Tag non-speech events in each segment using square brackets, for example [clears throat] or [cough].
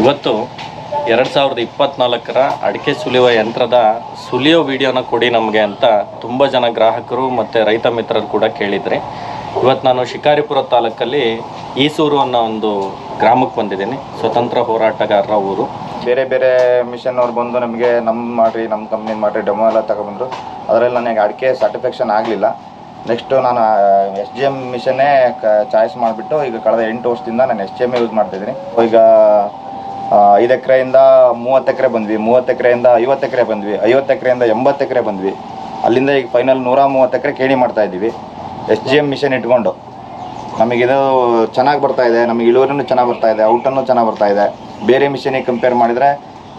ಇವತ್ತು ಎರಡು ಸಾವಿರದ ಇಪ್ಪತ್ತ್ನಾಲ್ಕರ ಅಡಿಕೆ ಸುಲಿಯುವ ಯಂತ್ರದ ಸುಲಿಯೋ ವಿಡಿಯೋನ ಕೊಡಿ ನಮಗೆ ಅಂತ ತುಂಬ ಜನ ಗ್ರಾಹಕರು ಮತ್ತು ರೈತ ಮಿತ್ರರು ಕೂಡ ಕೇಳಿದ್ರಿ. ಇವತ್ತು ನಾನು ಶಿಕಾರಿಪುರ ತಾಲೂಕಲ್ಲಿ ಈಸೂರು ಅನ್ನೋ ಒಂದು ಗ್ರಾಮಕ್ಕೆ ಬಂದಿದ್ದೀನಿ. ಸ್ವತಂತ್ರ ಹೋರಾಟಗಾರರ ಊರು. ಬೇರೆ ಬೇರೆ ಮಿಷನ್ ಅವ್ರು ಬಂದು ನಮಗೆ ನಮ್ಮ ಮಾಡಿರಿ ನಮ್ಮ ಕಂಪ್ನಿ ಮಾಡಿರಿ ಡೆಮೋ ಎಲ್ಲ ತಗೊಂಡ್ಬಂದರು. ಅದರಲ್ಲಿ ನನಗೆ ಅಡಿಕೆ ಸ್ಯಾಟಿಸ್ಫ್ಯಾಕ್ಷನ್ ಆಗಲಿಲ್ಲ. ನೆಕ್ಸ್ಟು ನಾನು ಎಸ್ ಜಿ ಎಂ ಮಿಷನ್ನೇ ಚಾಯ್ಸ್ ಮಾಡಿಬಿಟ್ಟು ಈಗ ಕಳೆದ ಎಂಟು ವರ್ಷದಿಂದ ನಾನು ಎಸ್ ಜಿ ಎಂ ಯೂಸ್ ಮಾಡ್ತಿದ್ದೀನಿ. ಈಗ ಐದು ಎಕರೆಯಿಂದ ಮೂವತ್ತು ಎಕರೆ ಬಂದ್ವಿ, ಮೂವತ್ತು ಎಕರೆಯಿಂದ ಐವತ್ತು ಎಕರೆ ಬಂದ್ವಿ, ಐವತ್ತು ಎಕರೆಯಿಂದ ಎಂಬತ್ತು ಎಕರೆ ಬಂದ್ವಿ. ಅಲ್ಲಿಂದ ಈಗ ಫೈನಲ್ ನೂರ ಮೂವತ್ತು ಎಕರೆ ಕೇಣಿ ಮಾಡ್ತಾ ಇದ್ದೀವಿ. ಎಸ್ ಜಿ ಎಂ ಮಿಷನ್ ಇಟ್ಕೊಂಡು. ನಮಗಿದು ಚೆನ್ನಾಗಿ ಬರ್ತಾ ಇದೆ, ನಮಗೆ ಇಳುವರಿನೂ ಚೆನ್ನಾಗಿ ಬರ್ತಾ ಇದೆ, ಔಟನ್ನು ಚೆನ್ನಾಗಿ ಬರ್ತಾ ಇದೆ. ಬೇರೆ ಮಿಷನಿಗೆ ಕಂಪೇರ್ ಮಾಡಿದರೆ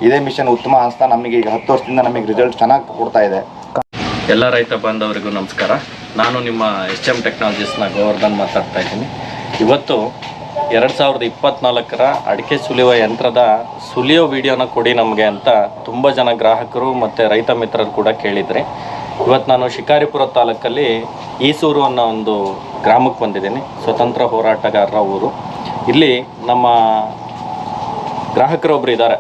ಇದೇ ಮಿಷನ್ ಉತ್ತಮ ಅಂತ ನಮಗೆ ಈಗ ಹತ್ತು ವರ್ಷದಿಂದ ನಮಗೆ ರಿಸಲ್ಟ್ ಚೆನ್ನಾಗಿ ಕೊಡ್ತಾ ಇದೆ. ಎಲ್ಲ ರೈತ ಬಾಂಧವರಿಗೂ ನಮಸ್ಕಾರ. ನಾನು ನಿಮ್ಮ ಎಚ್ ಎಂ ಟೆಕ್ನಾಲಜೀಸ್ನ ಗೋವರ್ಧನ್ ಮಾತಾಡ್ತಾ ಇದ್ದೀನಿ. ಇವತ್ತು ಎರಡು ಸಾವಿರದ ಇಪ್ಪತ್ತ್ನಾಲ್ಕರ ಅಡಿಕೆ ಸುಲಿಯುವ ಯಂತ್ರದ ಸುಲಿಯೋ ವಿಡಿಯೋನ ಕೊಡಿ ನಮಗೆ ಅಂತ ತುಂಬ ಜನ ಗ್ರಾಹಕರು ಮತ್ತು ರೈತ ಮಿತ್ರರು ಕೂಡ ಕೇಳಿದ್ರಿ. ಇವತ್ತು ನಾನು ಶಿಕಾರಿಪುರ ತಾಲೂಕಲ್ಲಿ ಈಸೂರು ಅನ್ನೋ ಒಂದು ಗ್ರಾಮಕ್ಕೆ ಬಂದಿದ್ದೀನಿ. ಸ್ವತಂತ್ರ ಹೋರಾಟಗಾರರ ಊರು. ಇಲ್ಲಿ ನಮ್ಮ ಗ್ರಾಹಕರೊಬ್ಬರು ಇದ್ದಾರೆ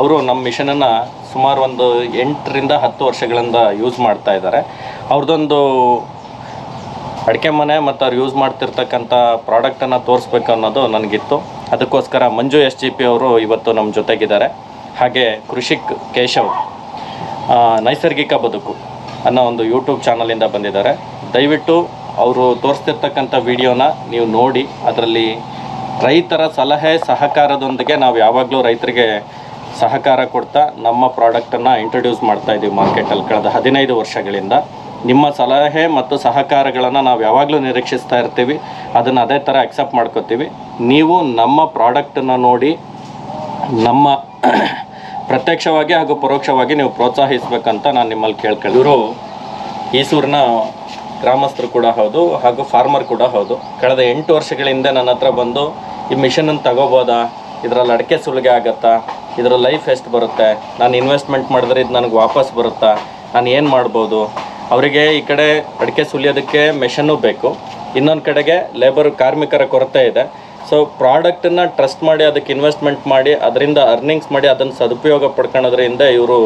ಅವರು ನಮ್ಮ ಮಿಷನನ್ನು ಸುಮಾರು ಒಂದು ಎಂಟರಿಂದ ಹತ್ತು ವರ್ಷಗಳಿಂದ ಯೂಸ್ ಮಾಡ್ತಾ ಇದ್ದಾರೆ. ಅವ್ರದ್ದೊಂದು ಅಡಿಕೆ ಮನೆ ಮತ್ತು ಅವ್ರು ಯೂಸ್ ಮಾಡ್ತಿರ್ತಕ್ಕಂಥ ಪ್ರಾಡಕ್ಟನ್ನು ತೋರಿಸ್ಬೇಕು ಅನ್ನೋದು ನನಗಿತ್ತು. ಅದಕ್ಕೋಸ್ಕರ ಮಂಜು ಎಸ್ ಜಿ ಪಿ ಅವರು ಇವತ್ತು ನಮ್ಮ ಜೊತೆಗಿದ್ದಾರೆ. ಹಾಗೆ ಕೃಷಿಕ್ ಕೇಶವ್ ನೈಸರ್ಗಿಕ ಬದುಕು ಅನ್ನೋ ಒಂದು ಯೂಟ್ಯೂಬ್ ಚಾನಲಿಂದ ಬಂದಿದ್ದಾರೆ. ದಯವಿಟ್ಟು ಅವರು ತೋರಿಸ್ತಿರ್ತಕ್ಕಂಥ ವಿಡಿಯೋನ ನೀವು ನೋಡಿ, ಅದರಲ್ಲಿ ರೈತರ ಸಲಹೆ, ಸಹಕಾರದೊಂದಿಗೆ ನಾವು ಯಾವಾಗಲೂ ರೈತರಿಗೆ ಸಹಕಾರ ಕೊಡ್ತಾ ನಮ್ಮ ಪ್ರಾಡಕ್ಟನ್ನು ಇಂಟ್ರೊಡ್ಯೂಸ್ ಮಾಡ್ತಾ ಇದ್ದೀವಿ ಮಾರ್ಕೆಟಲ್ಲಿ ಕಳೆದ ಹದಿನೈದು ವರ್ಷಗಳಿಂದ. ನಿಮ್ಮ ಸಲಹೆ ಮತ್ತು ಸಹಕಾರಗಳನ್ನು ನಾವು ಯಾವಾಗಲೂ ನಿರೀಕ್ಷಿಸ್ತಾ ಇರ್ತೀವಿ. ಅದನ್ನು ಅದೇ ಥರ ಅಕ್ಸೆಪ್ಟ್ ಮಾಡ್ಕೋತೀವಿ. ನೀವು ನಮ್ಮ ಪ್ರಾಡಕ್ಟನ್ನು ನೋಡಿ ನಮ್ಮ [clears throat] ಪ್ರತ್ಯಕ್ಷವಾಗಿ ಹಾಗೂ ಪರೋಕ್ಷವಾಗಿ ನೀವು ಪ್ರೋತ್ಸಾಹಿಸಬೇಕಂತ ನಾನು ನಿಮ್ಮಲ್ಲಿ ಕೇಳ್ಕೊಳ್ಳಿ ಇವರು ಈಸೂರಿನ ಗ್ರಾಮಸ್ಥರು ಕೂಡ ಹೌದು ಹಾಗೂ ಫಾರ್ಮರ್ ಕೂಡ ಹೌದು. ಕಳೆದ ಎಂಟು ವರ್ಷಗಳ ಹಿಂದೆ ನನ್ನ ಹತ್ರ ಬಂದು, ಈ ಮಿಷನನ್ನು ತಗೋಬೋದಾ? ಇದರಲ್ಲಿ ಅಡಕೆ ಸುಲಿಗೆ ಆಗತ್ತಾ? ಇದರ ಲೈಫ್ ಎಷ್ಟು ಬರುತ್ತೆ? ನಾನು ಇನ್ವೆಸ್ಟ್ಮೆಂಟ್ ಮಾಡಿದ್ರೆ ಇದು ನನಗೆ ವಾಪಸ್ ಬರುತ್ತಾ? ನಾನು ಏನು ಮಾಡ್ಬೋದು? ಅವರಿಗೆ ಈ ಕಡೆ ಅಡಿಕೆ ಸುಲಿಯೋದಕ್ಕೆ ಮೆಷನ್ನು ಬೇಕು. ಇನ್ನೊಂದು ಕಡೆಗೆ ಲೇಬರ್ ಕಾರ್ಮಿಕರ ಕೊರತೆ ಇದೆ. ಸೊ ಪ್ರಾಡಕ್ಟನ್ನು ಟ್ರಸ್ಟ್ ಮಾಡಿ ಅದಕ್ಕೆ ಇನ್ವೆಸ್ಟ್ಮೆಂಟ್ ಮಾಡಿ ಅದರಿಂದ ಅರ್ನಿಂಗ್ಸ್ ಮಾಡಿ ಅದನ್ನು ಸದುಪಯೋಗ ಪಡ್ಕೊಳ್ಳೋದ್ರಿಂದ ಇವರು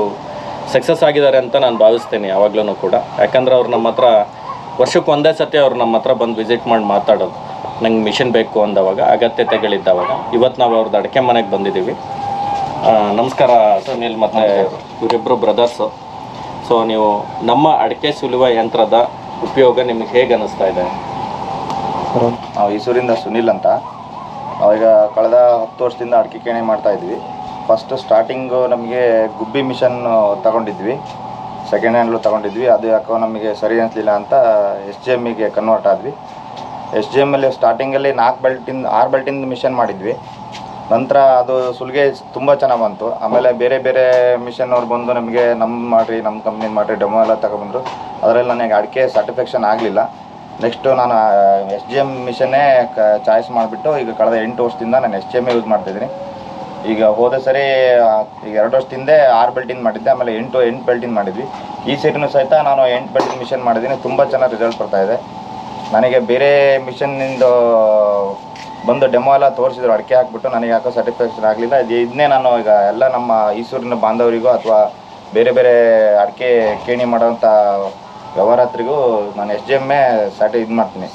ಸಕ್ಸಸ್ ಆಗಿದ್ದಾರೆ ಅಂತ ನಾನು ಭಾವಿಸ್ತೀನಿ ಯಾವಾಗ್ಲೂ ಕೂಡ. ಯಾಕಂದರೆ ಅವ್ರು ನಮ್ಮ ಹತ್ರ ವರ್ಷಕ್ಕೆ ಒಂದೇ ಸತಿ ಅವ್ರು ನಮ್ಮ ಹತ್ರ ಬಂದು ವಿಸಿಟ್ ಮಾಡಿ ಮಾತಾಡೋದು. ನಂಗೆ ಮಿಷನ್ ಬೇಕು ಅಂದವಾಗ ಅಗತ್ಯತೆಗಳಿದ್ದಾವಾಗ. ಇವತ್ತು ನಾವು ಅವ್ರದ್ದು ಅಡಿಕೆ ಮನೆಗೆ ಬಂದಿದ್ದೀವಿ. ನಮಸ್ಕಾರ ಸುನೀಲ್ ಮತ್ತು ಇವರಿಬ್ಬರು ಬ್ರದರ್ಸು ಸೊ ನೀವು ನಮ್ಮ ಅಡಿಕೆ ಸುಲಿಯುವ ಯಂತ್ರದ ಉಪಯೋಗ ನಿಮಗೆ ಹೇಗೆ ಅನ್ನಿಸ್ತಾ ಇದೆ? ನಾವು ಈಸೂರಿಂದ ಸುನಿಲ್ ಅಂತ. ನಾವೀಗ ಕಳೆದ ಹತ್ತು ವರ್ಷದಿಂದ ಅಡಿಕೆ ಕೇಣಿ ಮಾಡ್ತಾ ಇದ್ವಿ. ಫಸ್ಟ್ ಸ್ಟಾರ್ಟಿಂಗು ನಮಗೆ ಗುಬ್ಬಿ ಮಿಷನ್ ತಗೊಂಡಿದ್ವಿ. ಸೆಕೆಂಡ್ ಹ್ಯಾಂಡ್ಲು ತಗೊಂಡಿದ್ವಿ. ಅದು ಯಾಕೋ ನಮಗೆ ಸರಿ ಅನಿಸ್ಲಿಲ್ಲ ಅಂತ ಎಸ್ ಜಿ ಎಮ್ಮಿಗೆ ಕನ್ವರ್ಟ್ ಆದ್ವಿ. ಎಸ್ ಜಿ ಎಮ್ಮಲ್ಲಿ ಸ್ಟಾರ್ಟಿಂಗಲ್ಲಿ ನಾಲ್ಕು ಬೆಲ್ಟಿಂದ ಆರು ಬೆಲ್ಟಿಂದ ಮಿಷನ್ ಮಾಡಿದ್ವಿ. ನಂತರ ಅದು ಸುಲಿಗೆ ತುಂಬ ಚೆನ್ನಾಗಿ ಬಂತು. ಆಮೇಲೆ ಬೇರೆ ಬೇರೆ ಮಿಷನ್ ಅವ್ರು ಬಂದು ನಮಗೆ ನಮ್ಮ ಮಾಡ್ರಿ ನಮ್ಮ ಕಂಪ್ನಿ ಮಾಡ್ರಿ ಡೆಮೋ ಎಲ್ಲ ತಗೊಬಂದರು ಅದರಲ್ಲಿ ನನಗೆ ಅಡಿಕೆ ಸ್ಯಾಟಿಸ್ಫ್ಯಾಕ್ಷನ್ ಆಗಲಿಲ್ಲ. ನೆಕ್ಸ್ಟು ನಾನು ಎಸ್ ಜಿ ಎಂ ಮಿಷನ್ನೇ ಕ ಚಾಯ್ಸ್ ಮಾಡಿಬಿಟ್ಟು ಈಗ ಕಳೆದ ಎಂಟು ವರ್ಷದಿಂದ ನಾನು ಎಸ್ ಜಿ ಎಂ ಯೂಸ್ ಮಾಡ್ತಿದ್ದೀನಿ ಈಗ ಹೋದ ಸರಿ ಈಗ ಎರಡು ವರ್ಷದಿಂದ ಆರು ಬೆಲ್ಟಿನ್ ಮಾಡಿದ್ದೆ, ಆಮೇಲೆ ಎಂಟು ಎಂಟು ಬೆಲ್ಟಿನ್ ಮಾಡಿದ್ವಿ. ಈ ಸರಿನೂ ಸಹಿತ ನಾನು ಎಂಟು ಬೆಲ್ಟಿಂಗ್ ಮಿಷನ್ ಮಾಡಿದ್ದೀನಿ. ತುಂಬ ಚೆನ್ನಾಗಿ ರಿಸಲ್ಟ್ ಬರ್ತಾ ಇದೆ. ನನಗೆ ಬೇರೆ ಮಿಷನ್ನಿಂದ ಬಂದು ಡೆಮೋ ಎಲ್ಲ ತೋರಿಸಿದ್ರು ಅಡಿಕೆ ಹಾಕ್ಬಿಟ್ಟು ನನಗೆ ಯಾಕೋ ಸ್ಯಾಟಿಸ್ಫ್ಯಾಕ್ಷನ್ ಆಗಲಿಲ್ಲ. ಇದನ್ನೇ ನಾನು ಈಗ ಎಲ್ಲ ನಮ್ಮ ಈಸೂರಿನ ಬಾಂಧವರಿಗೂ ಅಥವಾ ಬೇರೆ ಬೇರೆ ಅಡಿಕೆ ಕೇಣಿ ಮಾಡೋಂಥ ವ್ಯವಹಾರತ್ರಿಗೂ ನಾನು ಎಸ್ ಜಿ ಎಮ್ಮೆ ಸ್ಯಾಟಿ ಇದು ಮಾಡ್ತೀನಿ.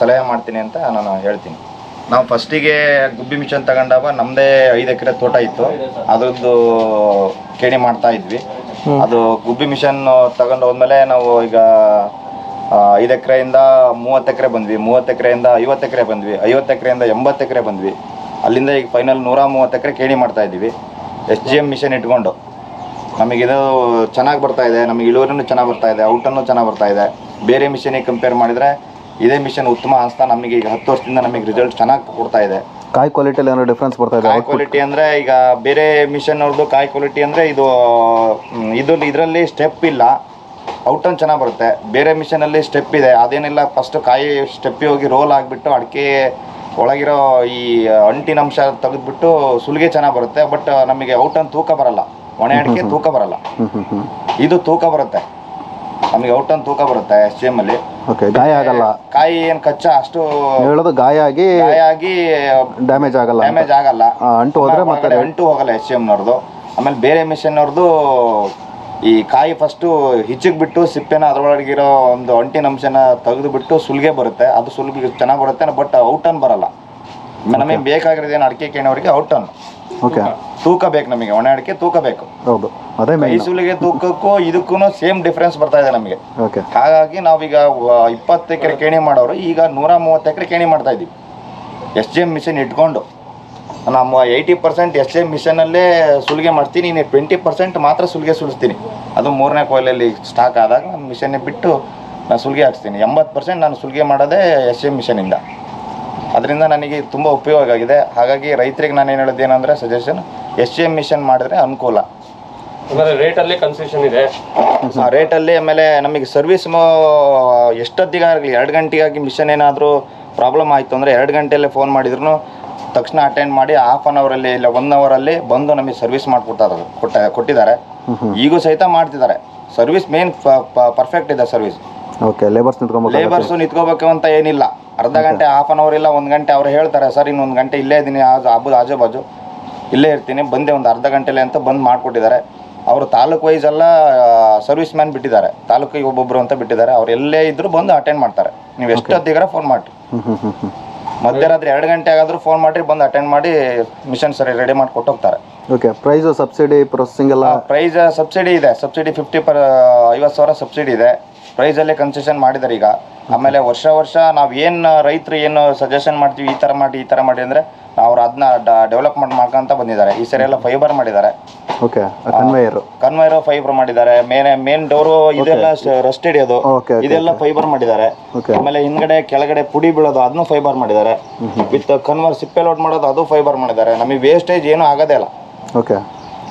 ಸಲಹೆ ಮಾಡ್ತೀನಿ ಅಂತ ನಾನು ಹೇಳ್ತೀನಿ. ನಾವು ಫಸ್ಟಿಗೆ ಗುಬ್ಬಿ ಮಿಷನ್ ತಗೊಂಡಾಗ ನಮ್ಮದೇ ಐದು ಎಕರೆ ತೋಟ ಇತ್ತು. ಅದರದ್ದು ಕೇಣಿ ಮಾಡ್ತಾ ಇದ್ವಿ. ಅದು ಗುಬ್ಬಿ ಮಿಷನ್ ತಗೊಂಡು ಹೋದ್ಮೇಲೆ ನಾವು ಈಗ ಐದು ಎಕರೆಯಿಂದ ಮೂವತ್ತು ಎಕರೆ ಬಂದ್ವಿ ಮೂವತ್ತು ಎಕರೆಯಿಂದ ಐವತ್ತು ಎಕರೆ ಬಂದ್ವಿ ಐವತ್ತು ಎಕರೆಯಿಂದ ಎಂಬತ್ತು ಎಕರೆ ಬಂದ್ವಿ. ಅಲ್ಲಿಂದ ಈಗ ಫೈನಲ್ ನೂರ ಮೂವತ್ತು ಎಕರೆ ಕೇಣಿ ಮಾಡ್ತಾ ಇದ್ದೀವಿ. ಎಸ್ ಜಿ ಎಂ ಮಿಷನ್ ಇಟ್ಕೊಂಡು. ನಮಗಿದು ಚೆನ್ನಾಗಿ ಬರ್ತಾ ಇದೆ ನಮಗೆ ಇಳುವರಿನೂ ಚೆನ್ನಾಗಿ ಬರ್ತಾ ಇದೆ ಔಟನ್ನು ಚೆನ್ನಾಗಿ ಬರ್ತಾ ಇದೆ. ಬೇರೆ ಮಿಷನಿಗೆ ಕಂಪೇರ್ ಮಾಡಿದರೆ ಇದೇ ಮಿಷನ್ ಉತ್ತಮ ಅನಿಸ್ತಾ ನಮಗೆ ಈಗ ಹತ್ತು ವರ್ಷದಿಂದ ನಮಗೆ ರಿಸಲ್ಟ್ ಚೆನ್ನಾಗಿ ಕೊಡ್ತಾ ಇದೆ. ಕಾಯಿ ಕ್ವಾಲಿಟಿಯಲ್ಲಿ ಏನಾದ್ರು ಡಿಫ್ರೆನ್ಸ್ ಬರ್ತಾ ಇದೆ ಕಾಯಿ ಕ್ವಾಲಿಟಿ ಅಂದರೆ ಈಗ ಬೇರೆ ಮಿಷನ್ ಅವ್ರದ್ದು ಕಾಯಿ ಕ್ವಾಲಿಟಿ ಅಂದರೆ ಇದು ಇದು ಇದರಲ್ಲಿ ಸ್ಟೆಪ್ ಇಲ್ಲ. ಔಟನ್ ಚೆನ್ನಾಗಿ ಬರುತ್ತೆ. ಬೇರೆ ಮಿಷನಲ್ಲಿ ಸ್ಟೆಪ್ ಇದೆ. ಅದೇನಿಲ್ಲ ಫಸ್ಟ್ ಕಾಯಿ ಸ್ಟೆಪ್ಪಿ ಹೋಗಿ ರೋಲ್ ಆಗಿಬಿಟ್ಟು ಅಡಿಕೆ ಒಳಗಿರೋ ಈ ಅಂಟಿನ ಅಂಶ ತೆಗೆದ್ಬಿಟ್ಟು ಸುಲಿಗೆ ಚೆನ್ನಾಗಿ ಬರುತ್ತೆ. ಬಟ್ ನಮಗೆ ಔಟನ್ ತೂಕ ಬರಲ್ಲ. ಒಣ ಅಡಿಕೆ ತೂಕ ಬರಲ್ಲ. ಇದು ತೂಕ ಬರುತ್ತೆ. ನಮಗೆ ಔಟನ್ ತೂಕ ಬರುತ್ತೆ ಎಸ್ ಜಿ ಎಮ್ಮಲ್ಲಿ ಓಕೆ ಗಾಯ ಆಗಲ್ಲ. ಕಾಯಿ ಏನು ಕಚ್ಚ ಅಷ್ಟು ಹೇಳೋದು ಗಾಯ ಆಗಿ ಗಾಯ ಆಗಿ ಡ್ಯಾಮೇಜ್ ಆಗಲ್ಲ ಡ್ಯಾಮೇಜ್ ಆಗಲ್ಲ. ಅಂಟು ಹೋದ್ರೆ ಮತ್ತೆ ಅಂಟು ಹೋಗಲ್ಲ ಎಂ ಎಮ್ನವ್ರದ್ದು ಆಮೇಲೆ ಬೇರೆ ಮಿಷನ್ನವ್ರದ್ದು ಈ ಕಾಯಿ ಫಸ್ಟು ಹಿಚ್ಚಿಗೆ ಬಿಟ್ಟು ಸಿಪ್ಪೆನ ಅದರೊಳಗಿರೋ ಒಂದು ಅಂಟಿನ ಅಂಶನ ತೆಗೆದುಬಿಟ್ಟು ಸುಲಿಗೆ ಬರುತ್ತೆ. ಅದು ಸುಲಿಗೆ ಚೆನ್ನಾಗಿ ಬರುತ್ತೆ ಬಟ್ ಔಟನ್ ಬರಲ್ಲ. ನಮಗೆ ಬೇಕಾಗಿರೋದು ಏನು ಅಡಿಕೆ ಔಟ್ ಔಟನ್. ಓಕೆ ತೂಕ ಬೇಕು ನಮಗೆ ಒಣ ಅಡಿಕೆ ತೂಕ ಬೇಕು. ಹೌದು. ಅದೇ ಮೈಸೂಲಿಗೆ ತೂಕಕ್ಕೂ ಇದಕ್ಕೂ ಸೇಮ್ ಡಿಫ್ರೆನ್ಸ್ ಬರ್ತಾ ಇದೆ ನಮಗೆ. ಓಕೆ ಹಾಗಾಗಿ ನಾವೀಗ ಇಪ್ಪತ್ತು ಎಕರೆ ಕೇಣಿ ಮಾಡೋರು ಈಗ ನೂರ ಮೂವತ್ತು ಎಕರೆ ಕೇಣಿ ಮಾಡ್ತಾ ಇದ್ದೀವಿ ಎಸ್ ಜಿ ಎಂ ಮಿಷಿನ್ ಇಟ್ಕೊಂಡು. ನಮ್ಮ ಏಯ್ಟಿ ಪರ್ಸೆಂಟ್ ಎಸ್ ಎ ಮಿಷನಲ್ಲೇ ಸುಲಿಗೆ ಮಾಡ್ತೀನಿ ಇನ್ನು ಟ್ವೆಂಟಿ ಪರ್ಸೆಂಟ್ ಮಾತ್ರ ಸುಲಿಗೆ ಸುಲಿಸ್ತೀನಿ. ಅದು ಮೂರನೇ ಕೊಯ್ಲಲ್ಲಿ ಸ್ಟಾಕ್ ಆದಾಗ ನಾನು ಮಿಷನ್ನೇ ಬಿಟ್ಟು ನಾನು ಸುಲಿಗೆ ಹಾಕ್ಸ್ತೀನಿ. ಎಂಬತ್ತು ಪರ್ಸೆಂಟ್ ನಾನು ಸುಲಿಗೆ ಮಾಡೋದೇ ಎಸ್ ಎ ಮಿಷನಿಂದ ಅದರಿಂದ ನನಗೆ ತುಂಬ ಉಪಯೋಗ ಆಗಿದೆ ಹಾಗಾಗಿ ರೈತರಿಗೆ ನಾನು ಏನು ಹೇಳೋದು ಏನಂದರೆ ಸಜೆಷನ್ ಎಸ್ ಎ ಮಿಷನ್ ಮಾಡಿದ್ರೆ ಅನುಕೂಲ. ರೇಟಲ್ಲಿ ಕನ್ಸೆಷನ್ ಇದೆ? ಆ ರೇಟಲ್ಲಿ ಆಮೇಲೆ ನಮಗೆ ಸರ್ವಿಸ್ ಎಷ್ಟೊತ್ತಿಗಾಗಲಿ ಎರಡು ಗಂಟೆಗಾಗಿ ಮಿಷನ್ ಏನಾದರೂ ಪ್ರಾಬ್ಲಮ್ ಆಯಿತು ಅಂದರೆ ಎರಡು ಗಂಟೆಯಲ್ಲೇ ಫೋನ್ ಮಾಡಿದ್ರು. ತಕ್ಷಣ ಅಟೆಂಡ್ ಮಾಡಿ ಹಾಫ್ ಆನ್ ಅವರಲ್ಲಿ ಇಲ್ಲ ಒನ್ ಅವರಲ್ಲಿ ಬಂದು ನಮಗೆ ಸರ್ವಿಸ್ ಮಾಡಿಕೊಡ್ತಾರೆ ಕೊಟ್ಟ ಕೊಟ್ಟಿದ್ದಾರೆ. ಈಗೂ ಸಹಿತ ಮಾಡ್ತಿದ್ದಾರೆ. ಸರ್ವಿಸ್ ಮೇನ್ ಪರ್ಫೆಕ್ಟ್ ಇದೆ ಸರ್ವಿಸ್ ಓಕೆ ಲೇಬರ್ಸ್ ನಿಂತ್ಕೊಬೇಕು ಲೇಬರ್ಸು ನಿಂತ್ಕೋಬೇಕು ಅಂತ ಏನಿಲ್ಲ. ಅರ್ಧ ಗಂಟೆ ಹಾಫ್ ಆನ್ ಅವರ್ ಇಲ್ಲ ಒಂದು ಗಂಟೆ ಅವ್ರು ಹೇಳ್ತಾರೆ ಸರ್ ಇನ್ನೊಂದು ಗಂಟೆ ಇಲ್ಲೇ ಇದ್ದೀನಿ ಆಜು ಆಜು ಬಾಜು. ಇಲ್ಲೇ ಇರ್ತೀನಿ ಬಂದೆ ಒಂದು ಅರ್ಧ ಗಂಟೆಲೆ ಅಂತ ಬಂದು ಮಾಡಿಕೊಟ್ಟಿದ್ದಾರೆ. ಅವರು ತಾಲೂಕು ವೈಸ್ ಎಲ್ಲ ಸರ್ವಿಸ್ ಮ್ಯಾನ್ ಬಿಟ್ಟಿದ್ದಾರೆ. ತಾಲೂಕಿಗೆ ಒಬ್ಬೊಬ್ಬರು ಅಂತ ಬಿಟ್ಟಿದ್ದಾರೆ. ಅವ್ರು ಎಲ್ಲೇ ಇದ್ರು ಬಂದು ಅಟೆಂಡ್ ಮಾಡ್ತಾರೆ. ನೀವು ಎಷ್ಟೊತ್ತಿಗಾರ ಫೋನ್ ಮಾಡಿರಿ. ಹ್ಞೂ ಮಧ್ಯರಾತ್ರಿ ಎರಡು ಗಂಟೆ ಆಗಾದ್ರೂ ಫೋನ್ ಮಾಡಿ ಬಂದು ಅಟೆಂಡ್ ಮಾಡಿ ಮಿಷನ್ ಸರಿ ರೆಡಿ ಮಾಡಿ ಕೊಟ್ಟೋಗ್ತಾರೆ ಓಕೆ ಪ್ರೈಸ್ ಸಬ್ಸಿಡಿ ಪ್ರೊಸೆಸಿಂಗ್ ಎಲ್ಲ? ಪ್ರೈಸ್ ಸಬ್ಸಿಡಿ ಇದೆ ಸಬ್ಸಿಡಿ ಫಿಫ್ಟಿ ಪರ್ ಐವತ್ತು ಸಾವಿರ ಸಬ್ಸಿಡಿ ಇದೆ. ಪ್ರೈಸಲ್ಲೇ ಕನ್ಸೆಷನ್ ಮಾಡಿದ್ದಾರೆ ಈಗ. ಆಮೇಲೆ ವರ್ಷ ವರ್ಷ ನಾವು ಏನು ರೈತರು ಏನು ಸಜೆಷನ್ ಮಾಡ್ತೀವಿ ಈ ಥರ ಮಾಡಿ ಈ ಥರ ಮಾಡಿ ಅಂದರೆ ಅವ್ರು ಅದನ್ನ ಡೆವಲಪ್ಮೆಂಟ್ ಮಾಡ್ಕೊಂತ ಬಂದಿದ್ದಾರೆ. ಈ ಸರಿ ಎಲ್ಲ ಫೈಬರ್ ಮಾಡಿದ್ದಾರೆ. ಓಕೆ ಕನ್ವೇಯರ್ ಕನ್ವೈರ್ ಫೈಬರ್ ಮಾಡಿದ್ದಾರೆ. ಮೇನ್ ಮೇನ್ ಡೋರು ಇದೆಲ್ಲ ರಸ್ಟ್ ಹಿಡಿಯೋದು. ಓಕೆ ಇದೆಲ್ಲ ಫೈಬರ್ ಮಾಡಿದ್ದಾರೆ. ಆಮೇಲೆ ಹಿಂದ್ಗಡೆ ಕೆಳಗಡೆ ಪುಡಿ ಬೀಳೋದು ಅದನ್ನು ಫೈಬರ್ ಮಾಡಿದ್ದಾರೆ. ವಿತ್ ಕನ್ವರ್ ಸಿಪ್ಪೆ ಲೋಡ್ ಮಾಡೋದು ಅದು ಫೈಬರ್ ಮಾಡಿದ್ದಾರೆ. ನಮಗೆ ವೇಸ್ಟೇಜ್ ಏನೂ ಆಗೋದೇ ಇಲ್ಲ. ಓಕೆ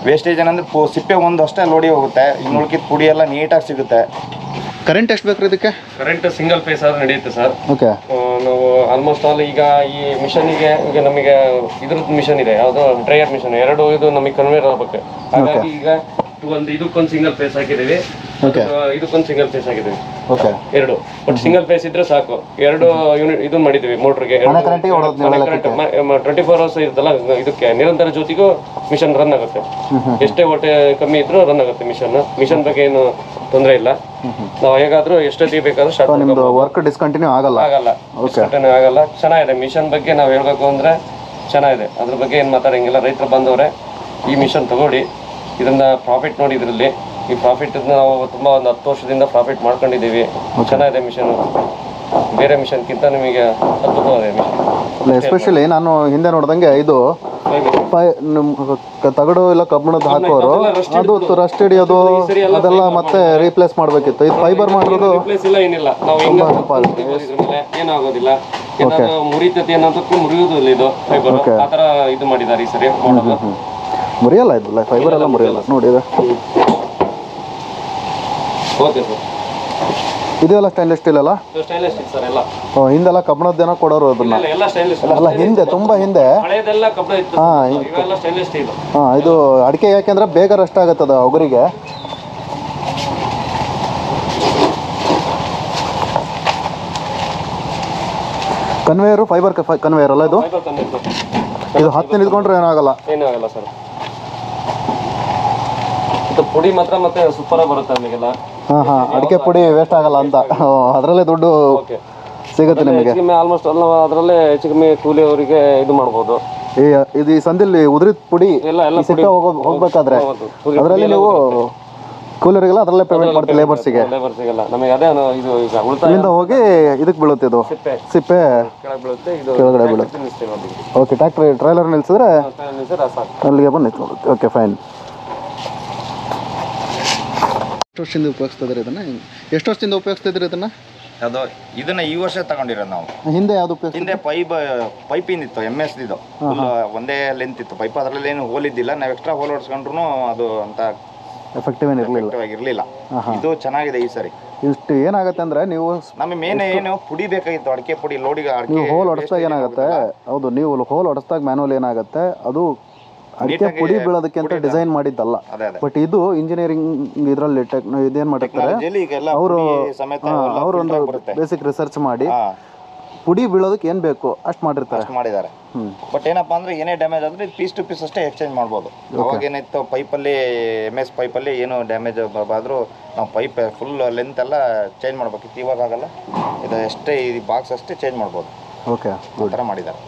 ವೇಸ್ಟೇಜ್ ಏನಂದ್ರೆ ಸಿಪ್ಪೆ ಒಂದು ಅಷ್ಟೇ ಲೋಡಿ ಹೋಗುತ್ತೆ. ಇನ್ನು ಉಳ್ಕಿದ ಪುಡಿ ಎಲ್ಲ ನೀಟಾಗಿ ಸಿಗುತ್ತೆ. ಕರೆಂಟ್ ಎಷ್ಟು ಬೇಕು ಇದಕ್ಕೆ? ಕರೆಂಟ್ ಸಿಂಗಲ್ ಫೇಸ್ ಆದ್ರೆ ನಡೆಯುತ್ತೆ ಸರ್. ಓಕೆ ನಾವು ಆಲ್ಮೋಸ್ಟ್ ಆಲ್ ಈಗ ಈ ಮಿಷನಿಗೆ ಈಗ ನಮಗೆ ಇದ್ರದ್ದು ಮಿಷನ್ ಇದೆ ಯಾವುದು ಡ್ರೈಯರ್ ಮಿಷನ್ ಎರಡು ಇದು ನಮಗೆ ಕನ್ವೇರ್ ಆಗ್ಬೇಕು. ಹಾಗಾಗಿ ಈಗ ಒಂದು ಇದಕ್ಕೊಂದು ಸಿಂಗಲ್ ಫೇಸ್ ಹಾಕಿದ್ದೀವಿ. ಅದು ಇದಕ್ಕೊಂದು ಸಿಂಗಲ್ ಫೇಸ್ ಆಗಿದೆ. ಓಕೆ ಎರಡು. ಬಟ್ ಸಿಂಗಲ್ ಫೇಸ್ ಇದ್ರೆ ಸಾಕು. ಎರಡು ಯೂನಿಟ್ ಇದನ್ನ ಮಾಡಿದ್ವಿ ಮೋಟ್ರಿಗೆ ಟ್ವೆಂಟಿ ಫೋರ್ ಅವರ್ಸ್ ಇರುತ್ತಲ್ಲ ಇದಕ್ಕೆ. ನಿರಂತರ ಜೊತೆಗೂ ಮಿಷನ್ ರನ್ ಆಗುತ್ತೆ. ಎಷ್ಟೇ ಹೊಟ್ಟೆ ಕಮ್ಮಿ ಇದ್ರೂ ರನ್ ಆಗುತ್ತೆ ಮಿಷನ್ ಮಿಷನ್ ಬಗ್ಗೆ ಏನು ತೊಂದರೆ ಇಲ್ಲ. ನಾವು ಹೇಗಾದ್ರೂ ಎಷ್ಟೊತ್ತಿಗೆ ಬೇಕಾದ್ರೂ ಸ್ಟಾರ್ಟ್ ವರ್ಕ್ ಡಿಸ್ಕಂಟಿನ್ಯೂ ಆಗಲ್ಲ? ಆಗಲ್ಲ. ಆಗಲ್ಲ. ಚೆನ್ನಾಗಿದೆ. ಮಿಷನ್ ಬಗ್ಗೆ ನಾವು ಹೇಳ್ಬೇಕು ಅಂದ್ರೆ ಚೆನ್ನಾಗಿದೆ. ಅದ್ರ ಬಗ್ಗೆ ಏನು ಮಾತಾಡಂಗಿಲ್ಲ. ರೈತರು ಬಂದವ್ರೆ ಈ ಮಿಷನ್ ತಗೊಳ್ಳಿ. ಇದನ್ನ ಪ್ರಾಫಿಟ್ ನೋಡಿ ಇದರಲ್ಲಿ. ಈ ಪ್ರಾಫಿಟ್ ನಾವು ತುಂಬ ಒಂದು ಹತ್ತು ವರ್ಷದಿಂದ ಪ್ರಾಫಿಟ್ ಮಾಡ್ಕೊಂಡಿದ್ದೀವಿ. ಚೆನ್ನಾಗಿದೆ ಮಿಷನ್ ಬೇರೆ ಮಿಷನ್ಗಿಂತ ನಿಮಗೆ ಅದ್ಭುತವಾಗಿದೆ ಮಿಷನ್ ಎಸ್ಪೆಷಲಿ ನಾನು ಹಿಂದೆ ನೋಡ್ದಂಗೆ ಇದು ತಗಡು ಇಲ್ಲ ಕಬ್ಬಿಣದ ಹಾಕೋರು ಅದು ರಸ್ಟ್ ಹಿಡಿಯೋದು ಅದೆಲ್ಲ ಮತ್ತೆ ರೀಪ್ಲೇಸ್ ಮಾಡಬೇಕಿತ್ತು. ಇದು ಫೈಬರ್ ಮಾಡೋದು ಇಲ್ಲ ಏನಿಲ್ಲ. ನಾವು ಹಿಂಗ ಕುತ್ಕೊಳ್ಬೋದು ಇದ್ರ ಮೇಲೆ ಏನೂ ಆಗೋದಿಲ್ಲ. ಏನಾದ್ರು ಮುರಿತತಿ ಅನ್ನೋದಕ್ಕೂ ಮುರಿಯೋದಿಲ್ಲ ಇದು ಫೈಬರ್ ಆ ಥರ ಇದು ಮಾಡಿದ್ದಾರೆ ಈ ಸರಿ ಮುರಿಯಲ್ಲ ಇದು? ಫೈಬರ್ ಎಲ್ಲ ಮುರಿಯಲ್ಲ. ನೋಡಿ ಇದು. ಓಕೆ ಸರ್ ಇದೆಲ್ಲ ಸ್ಟೈನ್ಲೆಸ್ ಸ್ಟೀಲ್ ಅಲ್ಲ ಸರ್ ಎಲ್ಲ. ಓ, ಹಿಂದೆಲ್ಲ ಕಬ್ಬಣದ್ದೇನೋ ಕೊಡೋರು ಅದನ್ನ ಇಲ್ಲ, ಎಲ್ಲ ಸ್ಟೈಲಿಶ್ ಅಲ್ಲ ಹಿಂದೆ ತುಂಬಾ ಹಿಂದೆ. ಹಳೇದೆಲ್ಲ ಕಬ್ಬಣ ಇತ್ತು ಹಾ, ಇವೆಲ್ಲ ಸ್ಟೈಲಿಶ್ ಸ್ಟೀಲ್ ಹಾ ಇದು ಅಡಿಕೆ ಯಾಕೆಂದ್ರೆ ಬೇಗ ರಸ್ಟ್ ಆಗತ್ತದ ಒಗರಿಗೆ ಕನ್ವೇಯರು ಫೈಬರ್ ಕನ್ವೇಯರ್ ಅಲ್ಲ ಇದು? ಫೈಬರ್ ಇದು ಹತ್ತು ನಿಂತ್ಕೊಂಡ್ರೆ ಏನಾಗಲ್ಲ ಏನಾಗಲ್ಲ ಸರ್. ಪುಡಿ ಮಾತ್ರ ಮತ್ತೆ ಸೂಪರ್ ಬರುತ್ತೆ ನಮಗೆಲ್ಲ. ಹಾ ಹಾ ಅಡಿಕೆ ಪುಡಿ ವೇಸ್ಟ್ ಆಗಲ್ಲ ಅಂತ. ಅದರಲ್ಲೇ ದುಡ್ಡು ಸಿಗುತ್ತೆ ನಿಮಗೆ. ಕಮ್ಮಿ ಆಲ್ಮೋಸ್ಟ್ ಅಲ್ಲ ಅದರಲ್ಲೇ ಹೆಚ್ಚು ಕಮ್ಮಿ ಕೂಲಿ ಅವರಿಗೆ ಇದು ಮಾಡ್ಬೋದು. ಈ ಇದು ಈ ಸಂದಿಲ್ಲಿ ಉದ್ರಿದ ಪುಡಿ ಎಲ್ಲ ಎಲ್ಲ ಸಿಕ್ಕ ಹೋಗೋ ಹೋಗ್ಬೇಕಾದ್ರೆ ಅದರಲ್ಲಿ ನೀವು ಕೂಲರಿಗೆಲ್ಲ ಅದರಲ್ಲೇ ಪೇಮೆಂಟ್ ಮಾಡ್ತೀವಿ ಲೇಬರ್ಸಿಗೆ ಲೇಬರ್ ಸಿಗಲ್ಲ ನಮಗೆ ಅದೇ ಅನು- ಇದು ಈಗ ಉಳಿತಾಯ ಇಲ್ಲಿಂದ ಹೋಗಿ ಇದಕ್ಕೆ ಬೀಳುತ್ತೆ ಇದು. ಸಿಪ್ಪೆ. ಸಿಪ್ಪೆ. ಕೆಳಗೆ ಬೀಳುತ್ತೆ ಇದು ಕೆಳಗಡೆ ಬೀಳುತ್ತೆ. ಓಕೆ ಟ್ರ್ಯಾಕ್ಟ್ರಿ ಟ್ರೈಲರ್ ನಿಲ್ಸಿದ್ರೆ ಮತ್ತೆ ನಿಲ್ಲಿಸಿದ್ರೆ ಸಾಕು. ಅಲ್ಲಿಗೆ ಬಂದು ಓಕೆ ಫೈನ್ ಎಷ್ಟು ವರ್ಷದಿಂದ ಉಪಯೋಗಿಸ್ತಿದ್ರಿ ಇದನ್ನ? ಎಷ್ಟು ವರ್ಷದಿಂದ ಉಪಯೋಗಿಸ್ತಿದ್ರಿ ಇದನ್ನ? ಅದು ಇದನ್ನ ಈ ವರ್ಷ ತಗೊಂಡಿರೋದು ನಾವು. ಹಿಂದೆ ಯಾವ್ದು ಹಿಂದೆ ಪೈಪ್ ಪೈಪಿಂದ ಇತ್ತು ಎಂ ಎಸ್ ಇದು ಒಂದೇ ಲೆಂತ್ ಇತ್ತು. ಪೈಪ್ ಅದರಲ್ಲಿ ಏನು ಹೋಲ್ ಇದ್ದಿಲ್ಲ. ನಾವು ಎಕ್ಸ್ಟ್ರಾ ಹೋಲ್ ಹೊಡ್ಸ್ಕೊಂಡ್ರು ಅದು ಅಂತ ಎಫೆಕ್ಟಿವ್ ಏನು ಇರಲಿಲ್ಲ. ಇದು ಚೆನ್ನಾಗಿದೆ ಈ ಸರಿ. ಇಷ್ಟು ಏನಾಗುತ್ತೆ ಅಂದ್ರೆ ನೀವು ನಮಗೆ ಮೇನ್ ಏನು ಪುಡಿ ಬೇಕಾಗಿತ್ತು ಅಡಿಕೆ ಪುಡಿ ಲೋಡಿಗೆ ಅಡಿಕೆ ನೀವು ಹೋಲ್ ಹೊಡೆಸ್ದಾಗ ಏನಾಗುತ್ತೆ? ಹೌದು ನೀವು ಹೋಲ್ ಹೊಡೆಸ್ದಾಗ ಮ್ಯಾನುವಲ್ ಏನಾಗುತ್ತೆ? ಅದು ಅಡಿಕೆ ಪುಡಿ ಬೀಳೋದಕ್ಕೆ ಅಂತ ಡಿಸೈನ್ ಮಾಡಿದ್ದಲ್ಲ. ಬಟ್ ಇದು ಇಂಜಿನಿಯರಿಂಗ್ ಇದರಲ್ಲಿ ಟೆಕ್ ಇದೇನ್ ಮಾಡಿರ್ತಾರೆ ಅವರು ಅವರೊಂದು ಬೇಸಿಕ್ ರಿಸರ್ಚ್ ಮಾಡಿ ಪುಡಿ ಬೀಳೋದಕ್ಕೆ ಏನು ಬೇಕು? ಅಷ್ಟು ಮಾಡಿರ್ತಾರೆ. ಅಷ್ಟು ಮಾಡಿದ್ದಾರೆ. ಬಟ್ ಏನಪ್ಪಾ ಅಂದ್ರೆ ಏನೇ ಡ್ಯಾಮೇಜ್ ಆದ್ರೆ ಪೀಸ್ ಟು ಪೀಸ್ ಅಷ್ಟೇ ಎಕ್ಸ್ಚೇಂಜ್ ಮಾಡ್ಬೋದು. ಅವಾಗ ಏನಾಯ್ತು ಪೈಪಲ್ಲಿ ಎಂ ಎಸ್ ಪೈಪಲ್ಲಿ ಏನು ಡ್ಯಾಮೇಜ್ ಆದ್ರೂ ನಾವು ಪೈಪ್ ಫುಲ್ ಲೆಂತ್ ಎಲ್ಲ ಚೇಂಜ್ ಮಾಡ್ಬೇಕಿತ್ತು. ಇವಾಗ ಆಗಲ್ಲ. ಇದು ಅಷ್ಟೇ ಈ ಬಾಕ್ಸ್ ಅಷ್ಟೇ ಚೇಂಜ್ ಮಾಡ್ಬೋದು. ಓಕೆ ಆ ಥರ ಮಾಡಿದ್ದಾರೆ.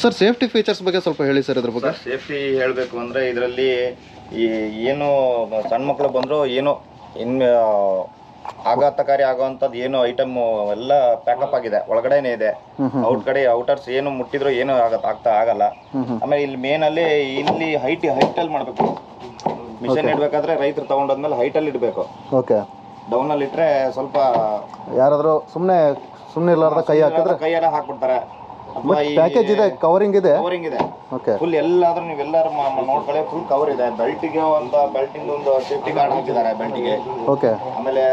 ಸರ್ ಸೇಫ್ಟಿ ಫೀಚರ್ಸ್ ಬಗ್ಗೆ ಸ್ವಲ್ಪ ಹೇಳಿ ಸರ್ ಇದ್ರ ಬಗ್ಗೆ. ಸೇಫ್ಟಿ ಹೇಳಬೇಕು ಅಂದರೆ ಇದರಲ್ಲಿ ಈ ಏನು ಸಣ್ಣ ಮಕ್ಕಳು ಬಂದರೂ ಏನು ಇನ್ ಆಘಾತಕಾರಿ ಆಗುವಂಥದ್ದು ಏನು ಐಟಮ್ ಎಲ್ಲ ಪ್ಯಾಕಪ್ ಆಗಿದೆ ಒಳಗಡೆನೇ ಇದೆ. ಔಟ್ ಕಡೆ ಔಟರ್ಸ್ ಏನು ಮುಟ್ಟಿದ್ರು ಏನು ಆಗತ್ತ ಆಗ್ತಾ ಆಗಲ್ಲ. ಆಮೇಲೆ ಇಲ್ಲಿ ಮೇನ್ ಅಲ್ಲಿ ಇಲ್ಲಿ ಹೈಟ್ ಹೈಟಲ್ಲಿ ಮಾಡಬೇಕು. ಮಿಷನ್ ಇಡಬೇಕಾದ್ರೆ ರೈತರು ತಗೊಂಡಾದ್ಮೇಲೆ ಹೈಟಲ್ಲಿ ಇಡಬೇಕು. ಓಕೆ ಡೌನಲ್ಲಿ ಇಟ್ಟರೆ ಸ್ವಲ್ಪ ಯಾರಾದರೂ ಸುಮ್ಮನೆ ಸುಮ್ಮನೆ ಇರಲಾರ್ದ ಕೈ ಹಾಕಿದ್ರೆ ಕೈಯೆಲ್ಲ ಹಾಕ್ಬಿಡ್ತಾರೆ. ಪ್ಯಾಕೇಜ್ ಇದೆ ಕವರಿಂಗ್ ಇದೆ? ಕವರಿಂಗ್ ಇದೆ. ಓಕೆ ಫುಲ್ ಎಲ್ಲಾದ್ರೂ ನೀವೆಲ್ಲರೂ ನೋಡ್ಕೊಳ್ಳಿ ಫುಲ್ ಕವರ್ ಇದೆ. ಬೆಲ್ಟಿಗೆ ಒಂದು ಬೆಲ್ಟಿಂಗ್ ಒಂದು ಸೇಫ್ಟಿ ಗಾರ್ಡ್ ಹಾಕಿದ್ದಾರೆ ಬೆಲ್ಟಿಗೆ ಓಕೆ ಆಮೇಲೆ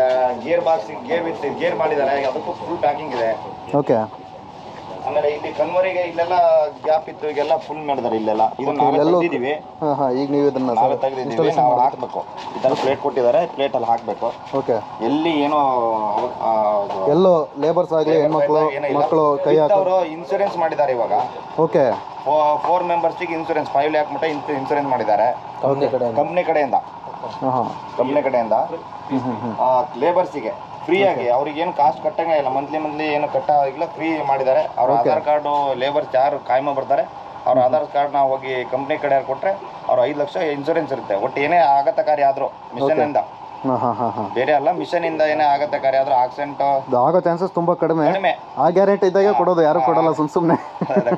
gear box gear with gear ಮಾಡಿದ್ದಾರೆ. ಅದಕ್ಕೂ ಫುಲ್ ಪ್ಯಾಕಿಂಗ್ ಇದೆ. ಓಕೆ ಆಮೇಲೆ ಇಲ್ಲಿ ಕನ್ವರಿಗೆ ಇಲ್ಲೆಲ್ಲ ಗ್ಯಾಪ್ ಇತ್ತು ಈಗೆಲ್ಲ ಫುಲ್ ಮಾಡಿದಾರೆ ಇಲ್ಲೆಲ್ಲ. ಇದನ್ನ ನಾವೇ ತೆಗ್ದಿದೀವಿ ಹಾಂ ಹಾಂ ಈಗ ನೀವು ಇದನ್ನ ನಾವೇ ತೆಗ್ದಿದ್ದೀವಿ ನಾವು ಹಾಕ್ಬೇಕು. ಇದನ್ನ ಪ್ಲೇಟ್ ಕೊಟ್ಟಿದ್ದಾರೆ ಪ್ಲೇಟ್ ಅಲ್ಲಿ ಹಾಕ್ಬೇಕು. ಓಕೆ ಎಲ್ಲಿ ಏನೋ ಅವ- ಆ, ಅದು ಎಲ್ಲೋ ಲೇಬರ್ಸ್ ಆಗಲಿ ಹೆಣ್ಮಕ್ಳು ಏನಿಲ್ಲ. ಮಕ್ಕಳು ಕೈ ಹಾಕೋ ಅವರು ಇನ್ಸೂರೆನ್ಸ್ ಮಾಡಿದ್ದಾರೆ ಇವಾಗ. ಓಕೆ ಫೋರ್ ಮೆಂಬರ್ಸಿಗೆ ಇನ್ಸೂರೆನ್ಸ್ ಫೈವ್ ಲ್ಯಾಕ್ ಮಟ್ಟ ಇನ್ಸೂರೆನ್ಸ್ ಮಾಡಿದ್ದಾರೆ. ಕಂಪ್ನಿ ಕಡೆಯಿಂದ. ಹಾಂ ಹಾಂ. ಕಂಪ್ನಿ ಕಡೆಯಿಂದ. ಲೇಬರ್ಸಿಗೆ ಫ್ರೀಯಾಗಿ ಅವ್ರಿಗೆ ಏನು ಕಾಸ್ಟ್ ಕಟ್ಟಂಗೆ ಇಲ್ಲ. ಮಂತ್ಲಿ ಮಂತ್ಲಿ ಏನು ಕಟ್ಟಾಗಿಲ್ಲ ಫ್ರೀ ಮಾಡಿದ್ದಾರೆ. ಅವ್ರ ಆಧಾರ್ ಕಾರ್ಡು ಲೇಬರ್ ಯಾರು ಕಾಯಮ ಬರ್ತಾರೆ. ಅವ್ರ ಆಧಾರ್ ಕಾರ್ಡ್ ನಾವು ಹೋಗಿ ಕಂಪ್ನಿ ಕಡೆ ಕೊಟ್ಟರೆ ಅವ್ರ ಐದು ಲಕ್ಷ ಇನ್ಸೂರೆನ್ಸ್ ಇರುತ್ತೆ. ಒಟ್ಟು ಏನೇ ಆಘಾತಕಾರಿ ಕಾರ್ಯ ಆದ್ರೂ ಮಿಷನ್ ಇಂದ. ಬೇರೆ ಅಲ್ಲ ಮಿಷನ್ ಇಂದ ಏನೇ ಆಗತ್ತಾ ಕಾರ್ಯ ಆಕ್ಸಿಡೆಂಟ್ ಇದು ಆಗೋ ಚಾನ್ಸಸ್ ತುಂಬಾ ಕಡಿಮೆ. ಆ ಗ್ಯಾರಂಟಿ ಇದ್ದಾಗೆ ಕೊಡೋದು ಯಾರು ಕೊಡಲ್ಲ ಸುಮ್ ಸುಮ್ನೆ.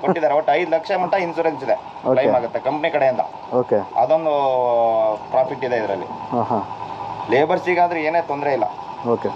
ಕೊಟ್ಟಿದ್ದಾರೆ. ಒಟ್ಟು ಐದು ಲಕ್ಷ ಮಟ್ಟ ಇನ್ಸೂರೆನ್ಸ್ ಇದೆ. ಕ್ಲೈಮ್ ಆಗುತ್ತೆ ಕಂಪ್ನಿ ಕಡೆಯಿಂದ. ಓಕೆ ಅದೊಂದು ಪ್ರಾಫಿಟ್ ಇದೆ ಇದರಲ್ಲಿ. ಲೇಬರ್ಸಿಗಾದ್ರೆ ಏನೇ ತೊಂದರೆ ಇಲ್ಲ. ಓಕೆ